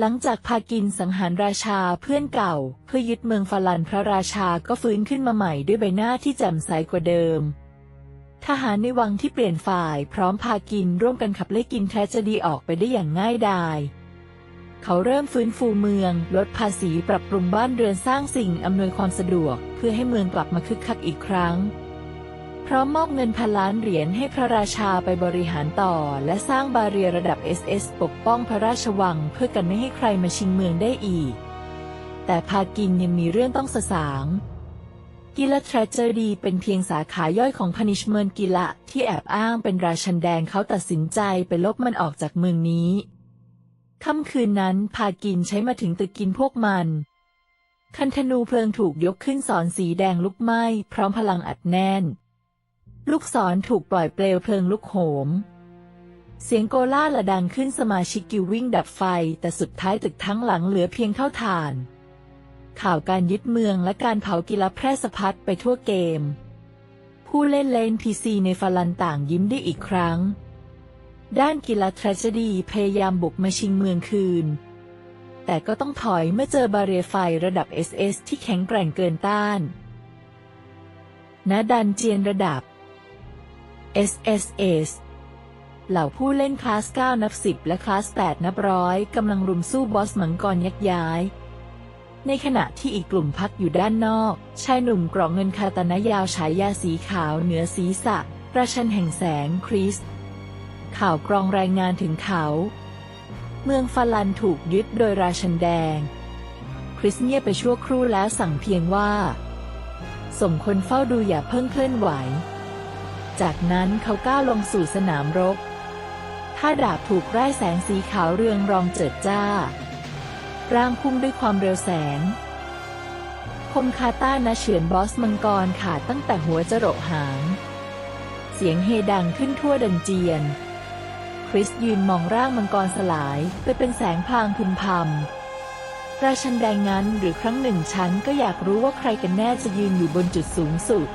หลังจากพากินสังหารราชาเพื่อนเก่า เพื่อยึดเมืองฟาลันพระราชาก็ฟื้นขึ้นมาใหม่ด้วยใบหน้าที่แจ่มใสกว่าเดิม ทหารในวังที่เปลี่ยนฝ่ายพร้อมพากินร่วมกันขับไล่กินแทรจดีออกไปได้อย่างง่ายดายเขาเริ่มฟื้นฟูเมือง ลดภาษีปรับปรุงบ้านเรือนสร้างสิ่งอำนวยความสะดวก เพื่อให้เมืองกลับมาคึกคักอีกครั้ง พร้อมมอบเงินพันล้านเหรียญให้พระราชาไปบริหารต่อ และสร้างบาเรียระดับ SS ปกป้องพระราชวังเพื่อกันไม่ให้ใครมาชิงเมืองได้อีก แต่พากินยังมีเรื่องต้องสะสางกิละทรเจอดีเป็นเพียงสาขาย่อยของพนิชเมินกิละที่แอบอ้างเป็นราชันแดงเขาตัดสินใจไปลบมันออกจากเมืองนี้ค่ำคืนนั้นพากินใช้มาถึงตึกกินพวกมัน คันธนูเพลิงถูกยกขึ้นสอนสีแดงลุกไหม้พร้อมพลังอัดแน่น ลูกศรถูกปล่อยเปลวเพลิงลุกโหม เสียงโกล่าละดังขึ้นสมาชิกกิววิ่งดับไฟ แต่สุดท้ายตึกทั้งหลังเหลือเพียงเท่าฐาน ข่าวการยึดเมืองและการเผากิลาแพร่สะพัดไปทั่วเกม ผู้เล่นเลนพีซีในฟาลันต่างยิ้มได้อีกครั้ง ด้านกิลาทรจดีพยายามบุกมาชิงเมืองคืน แต่ก็ต้องถอยเมื่อเจอบาเรียไฟระดับ SS ที่แข็งแกร่งเกินต้านณดันเจียนระดับ SSS เหล่าผู้เล่นคลาส 9 นับ 10 และคลาส 8 นับร้อยกำลังรุมสู้บอสมังกรยักย้าย ในขณะที่อีกกลุ่มพักอยู่ด้านนอก ชายหนุ่มกรอกเงินคาตานายาวฉายาสีขาวเหนือศีรษะราชันแห่งแสงคริส ข่าวกรองรายงานถึงเขา เมืองฟาลันถูกยึดโดยราชันแดง คริสเงียบไปชั่วครู่แล้วสั่งเพียงว่า ส่งคนเฝ้าดูอย่าเพิ่งเคลื่อนไหว จากนั้นเขาก้าวลงสู่สนามรบท่าดาบถูกไร้แสงสีขาวเรืองรองเจิดจ้า ร่างพุ่งด้วยความเร็วแสง คมคาต้านะเฉือนบอสมังกรขาดตั้งแต่หัวจรดหาง เสียงเฮดังขึ้นทั่วดันเจียน คริสยืนมองร่างมังกรสลายไปเป็นแสงพลางพึมพำราชันแดงงั้นหรือครั้งหนึ่งฉันก็อยากรู้ว่าใครกันแน่จะยืนอยู่บนจุดสูงสุด